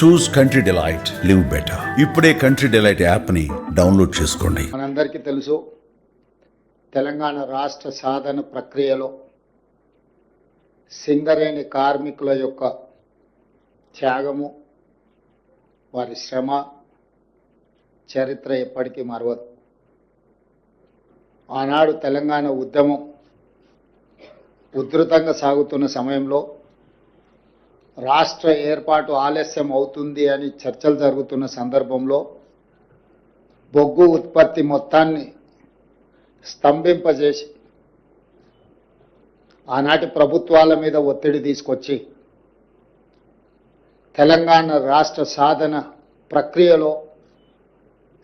Choose country delight live better ఇప్పుడే country delight యాప్ని download చేసుకోండి. మనందరికీ తెలుసు తెలంగాణ రాష్ట్ర సాధన ప్రక్రియలో సింగరేణి కార్మికుల యొక్క త్యాగము వారి శ్రమ చరిత్ర ఎప్పటికీ మరవదు. ఆనాడు తెలంగాణ ఉద్యమం ఉధృతంగా సాగుతున్న సమయంలో రాష్ట్ర ఏర్పాటు ఆలస్యం అవుతుంది అని చర్చలు జరుగుతున్న సందర్భంలో బొగ్గు ఉత్పత్తి మొత్తాన్ని స్తంభింపజేసి ఆనాటి ప్రభుత్వాల మీద ఒత్తిడి తీసుకొచ్చి తెలంగాణ రాష్ట్ర సాధన ప్రక్రియలో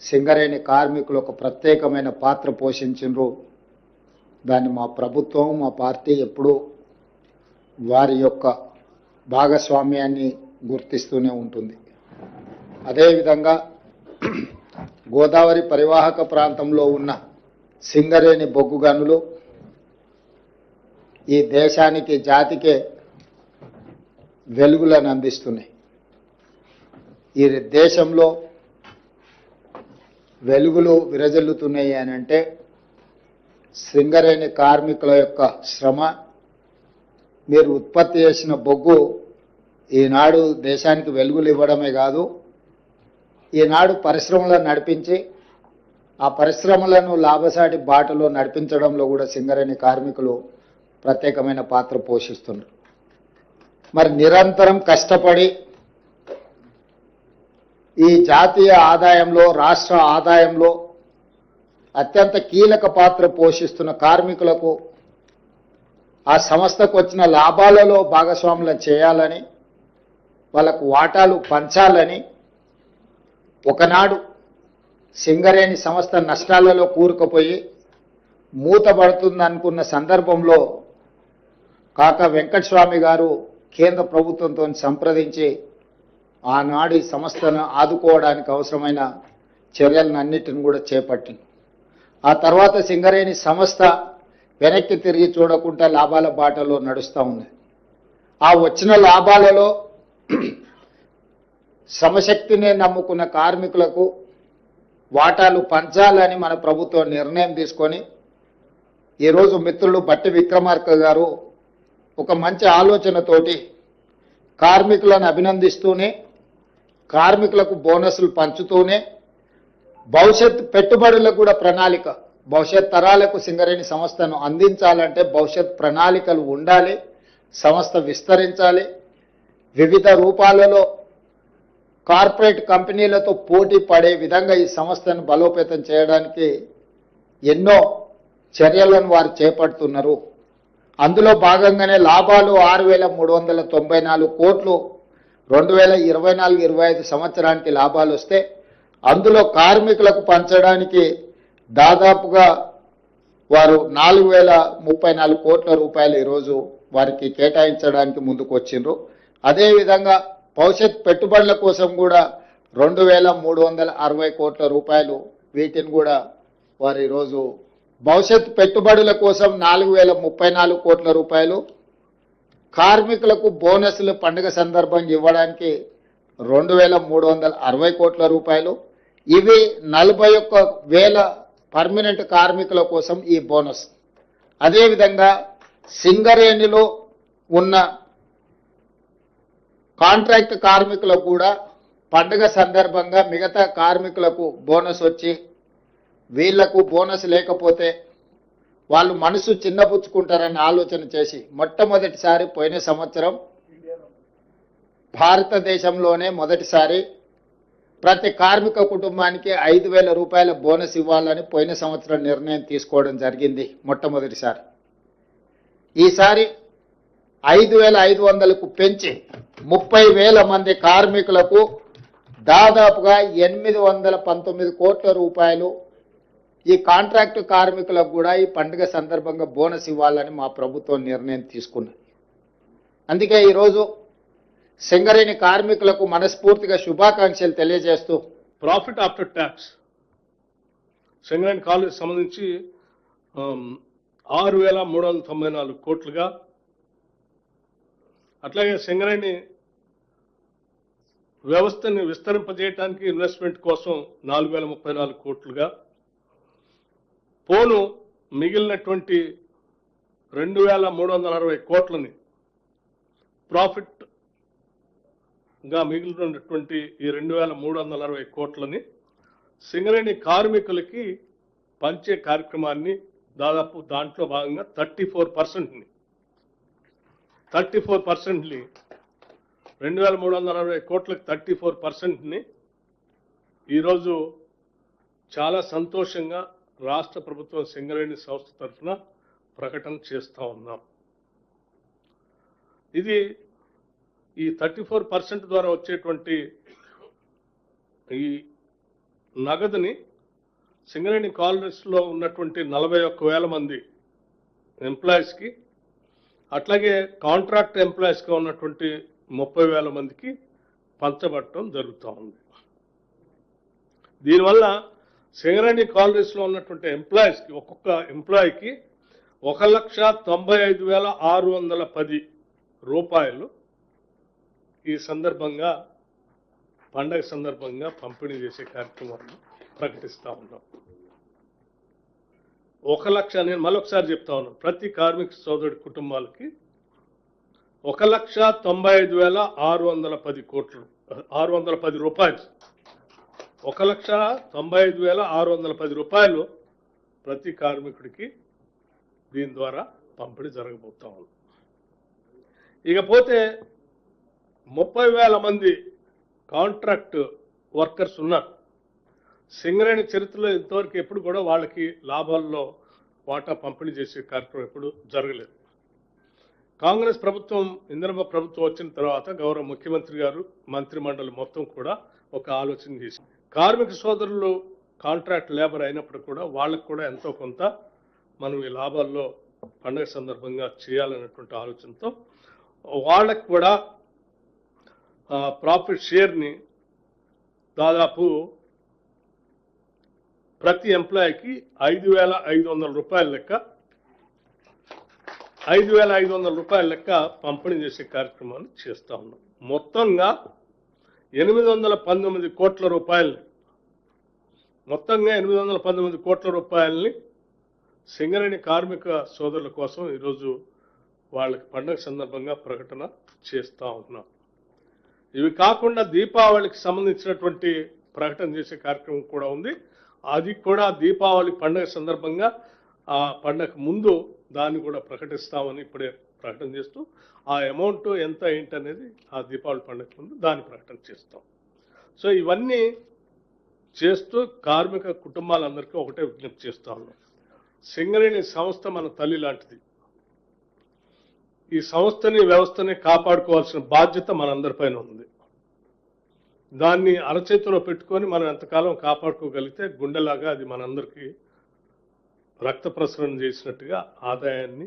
సింగరేణి కార్మికులు ఒక ప్రత్యేకమైన పాత్ర పోషించిండ్రు. దాన్ని మా ప్రభుత్వం మా పార్టీ ఎప్పుడూ వారి యొక్క భాగస్వామ్యాన్ని గుర్తిస్తూనే ఉంటుంది. అదేవిధంగా గోదావరి పరివాహక ప్రాంతంలో ఉన్న సింగరేణి బొగ్గు గనులు ఈ దేశానికి జాతికే వెలుగులను అందిస్తున్నాయి. ఈ దేశంలో వెలుగులు విరజల్లుతున్నాయి అని అంటే సింగరేణి కార్మికుల యొక్క శ్రమ మీరు ఉత్పత్తి చేసిన బొగ్గు ఈనాడు దేశానికి వెలుగులు ఇవ్వడమే కాదు ఈనాడు పరిశ్రమలను నడిపించి ఆ పరిశ్రమలను లాభసాటి బాటలో నడిపించడంలో కూడా సింగరేణి కార్మికులు ప్రత్యేకమైన పాత్ర పోషిస్తున్నారు. మరి నిరంతరం కష్టపడి ఈ జాతీయ ఆదాయంలో రాష్ట్ర ఆదాయంలో అత్యంత కీలక పాత్ర పోషిస్తున్న కార్మికులకు ఆ సంస్థకు వచ్చిన లాభాలలో భాగస్వాములను చేయాలని వాళ్ళకు వాటాలు పంచాలని ఒకనాడు సింగరేణి సంస్థ నష్టాలలో కూరుకుపోయి మూతపడుతుందనుకున్న సందర్భంలో కాక వెంకటస్వామి గారు కేంద్ర ప్రభుత్వంతో సంప్రదించి ఆనాడు ఈ సంస్థను ఆదుకోవడానికి అవసరమైన చర్యలను అన్నిటిని కూడా చేపట్టింది. ఆ తర్వాత సింగరేణి సంస్థ వెనక్కి తిరిగి చూడకుండా లాభాల బాటలో నడుస్తూ ఉంది. ఆ వచ్చిన లాభాలలో శ్రమశక్తిని నమ్ముకున్న కార్మికులకు వాటాలు పంచాలని మన ప్రభుత్వం నిర్ణయం తీసుకొని ఈరోజు మిత్రులు బట్టి విక్రమార్క గారు ఒక మంచి ఆలోచనతోటి కార్మికులను అభినందిస్తూనే కార్మికులకు బోనస్లు పంచుతూనే భవిష్యత్ పెట్టుబడులకు కూడా ప్రణాళిక భవిష్యత్ తరాలకు సింగరేణి సంస్థను అందించాలంటే భవిష్యత్ ప్రణాళికలు ఉండాలి సంస్థ విస్తరించాలి. వివిధ రూపాలలో కార్పొరేట్ కంపెనీలతో పోటీ పడే విధంగా ఈ సంస్థను బలోపేతం చేయడానికి ఎన్నో చర్యలను వారు చేపడుతున్నారు. అందులో భాగంగానే లాభాలు ఆరు వేల మూడు వందల తొంభై నాలుగు కోట్లు రెండు వేల ఇరవై నాలుగు ఇరవై ఐదు సంవత్సరానికి లాభాలు వస్తే అందులో కార్మికులకు పంచడానికి దాదాపుగా వారు నాలుగు వేల ముప్పై నాలుగు కోట్ల రూపాయలు ఈరోజు వారికి కేటాయించడానికి ముందుకు వచ్చిండ్రు. అదేవిధంగా భవిష్యత్ పెట్టుబడుల కోసం కూడా రెండు వేల మూడు వందల అరవై కోట్ల రూపాయలు వీటిని కూడా వారు ఈరోజు భవిష్యత్ పెట్టుబడుల కోసం నాలుగు వేల ముప్పై నాలుగు కోట్ల రూపాయలు కార్మికులకు బోనస్లు పండుగ సందర్భంగా ఇవ్వడానికి రెండు వేల మూడు వందల అరవై కోట్ల రూపాయలు ఇవి నలభై ఒక్క వేల పర్మనెంట్ కార్మికుల కోసం ఈ బోనస్. అదేవిధంగా సింగరేణిలో ఉన్న కాంట్రాక్ట్ కార్మికులకు కూడా పండుగ సందర్భంగా మిగతా కార్మికులకు బోనస్ వచ్చి వీళ్ళకు బోనస్ లేకపోతే వాళ్ళు మనసు చిన్నపుచ్చుకుంటారని ఆలోచన చేసి మొట్టమొదటిసారి పోయిన సంవత్సరం భారతదేశంలోనే మొదటిసారి ప్రతి కార్మిక కుటుంబానికి ఐదు వేల రూపాయల బోనస్ ఇవ్వాలని పోయిన సంవత్సరం నిర్ణయం తీసుకోవడం జరిగింది మొట్టమొదటిసారి. ఈసారి ఐదు వేల ఐదు వందలకు పెంచి ముప్పై వేల మంది కార్మికులకు దాదాపుగా ఎనిమిది వందల పంతొమ్మిది కోట్ల రూపాయలు ఈ కాంట్రాక్టు కార్మికులకు కూడా ఈ పండుగ సందర్భంగా బోనస్ ఇవ్వాలని మా ప్రభుత్వం నిర్ణయం తీసుకున్నది. అందుకే ఈరోజు సింగరేణి కార్మికులకు మనస్ఫూర్తిగా శుభాకాంక్షలు తెలియజేస్తూ profit after tax Singareni college సంబంధించి ఆరు వేల మూడు వందల తొంభై నాలుగు కోట్లుగా అట్లాగే సింగరేణి వ్యవస్థని విస్తరింపజేయడానికి ఇన్వెస్ట్మెంట్ కోసం నాలుగు వేల ముప్పై నాలుగు కోట్లుగా పోను మిగిలినటువంటి రెండు వేల మూడు వందల అరవై కోట్లని ప్రాఫిట్ ఇంకా మిగిలినటువంటి ఈ రెండు వేల మూడు వందల అరవై కోట్లని సింగరేణి కార్మికులకి పంచే కార్యక్రమాన్ని దాదాపు దాంట్లో భాగంగా థర్టీ ఫోర్ పర్సెంట్ని. థర్టీ ఫోర్ పర్సెంట్ని రెండు వేల మూడు వందల అరవై కోట్లకు థర్టీ ఫోర్ పర్సెంట్ని ఈరోజు చాలా సంతోషంగా రాష్ట్ర ప్రభుత్వం సింగరేణి సంస్థ తరఫున ప్రకటన చేస్తూ ఉన్నాం. ఇది ఈ థర్టీ ఫోర్ పర్సెంట్ ద్వారా వచ్చేటువంటి ఈ నగదుని సింగరేణి కాలనీస్లో ఉన్నటువంటి నలభై ఒక్క వేల మంది ఎంప్లాయీస్కి అట్లాగే కాంట్రాక్ట్ ఎంప్లాయీస్గా ఉన్నటువంటి ముప్పై వేల మందికి పంచబట్టడం జరుగుతూ ఉంది. దీనివల్ల సింగరేణి కాలనీస్లో ఉన్నటువంటి ఎంప్లాయీస్కి ఒక్కొక్క ఎంప్లాయీకి ఒక లక్ష తొంభై ఐదు వేల ఆరు వందల పది రూపాయలు ఈ సందర్భంగా పండగ సందర్భంగా పంపిణీ చేసే కార్యక్రమాన్ని ప్రకటిస్తూ ఉన్నాం. ఒక లక్ష నేను మరొకసారి చెప్తా ఉన్నాను ప్రతి కార్మిక సోదరుడి కుటుంబాలకి ఒక లక్ష తొంభై ఐదు వేల ఆరు వందల పది కోట్లు ఆరు వందల పది రూపాయలు. ఒక లక్ష తొంభై ఐదు వేల ఆరు వందల పది రూపాయలు ప్రతి కార్మికుడికి దీని ద్వారా పంపిణీ జరగబోతా ఉంది. ఇకపోతే ముప్పై వేల మంది కాంట్రాక్ట్ వర్కర్స్ ఉన్నారు. సింగరేణి చరిత్రలో ఇంతవరకు ఎప్పుడు కూడా వాళ్ళకి లాభాల్లో వాటా పంపిణీ చేసే కార్యక్రమం ఎప్పుడు జరగలేదు. కాంగ్రెస్ ప్రభుత్వం ఇందిరమ్మ ప్రభుత్వం వచ్చిన తర్వాత గౌరవ ముఖ్యమంత్రి గారు మంత్రి మండలి మొత్తం కూడా ఒక ఆలోచన చేసి కార్మిక సోదరులు కాంట్రాక్ట్ లేబర్ అయినప్పుడు కూడా వాళ్ళకు కూడా ఎంతో కొంత మనం ఈ లాభాల్లో పండుగ సందర్భంగా చేయాలనేటువంటి ఆలోచనతో వాళ్ళకు కూడా ప్రాఫిట్ షేర్ని దాదాపు ప్రతి ఎంప్లాయీకి ఐదు వేల ఐదు వందల రూపాయల లెక్క ఐదు వేల ఐదు వందల రూపాయల లెక్క పంపిణీ చేసే కార్యక్రమాన్ని చేస్తూ ఉన్నాం. మొత్తంగా ఎనిమిది వందల పంతొమ్మిది కోట్ల రూపాయలని మొత్తంగా ఎనిమిది వందల పంతొమ్మిది కోట్ల రూపాయలని సింగరేణి కార్మిక సోదరుల కోసం ఈరోజు వాళ్ళకి పండుగ సందర్భంగా ప్రకటన చేస్తూ ఉన్నాం. ఇవి కాకుండా దీపావళికి సంబంధించినటువంటి ప్రకటన చేసే కార్యక్రమం కూడా ఉంది. అది కూడా దీపావళి పండుగ సందర్భంగా ఆ పండగ ముందు దాన్ని కూడా ప్రకటిస్తామని ఇప్పుడే ప్రకటన చేస్తూ ఆ అమౌంట్ ఎంత ఏంటనేది ఆ దీపావళి పండుగ ముందు దాన్ని ప్రకటన చేస్తాం. సో ఇవన్నీ చేస్తూ కార్మిక కుటుంబాలందరికీ ఒకటే విజ్ఞప్తి చేస్తా ఉన్నాం. సింగరేణి సంస్థ మన తల్లి లాంటిది. ఈ సంస్థని వ్యవస్థని కాపాడుకోవాల్సిన బాధ్యత మనందరిపైన ఉంది. దాన్ని అరచేతిలో పెట్టుకొని మనం ఎంతకాలం కాపాడుకోగలిగితే గుండెలాగా అది మనందరికీ రక్త ప్రసరణ చేసినట్టుగా ఆదాయాన్ని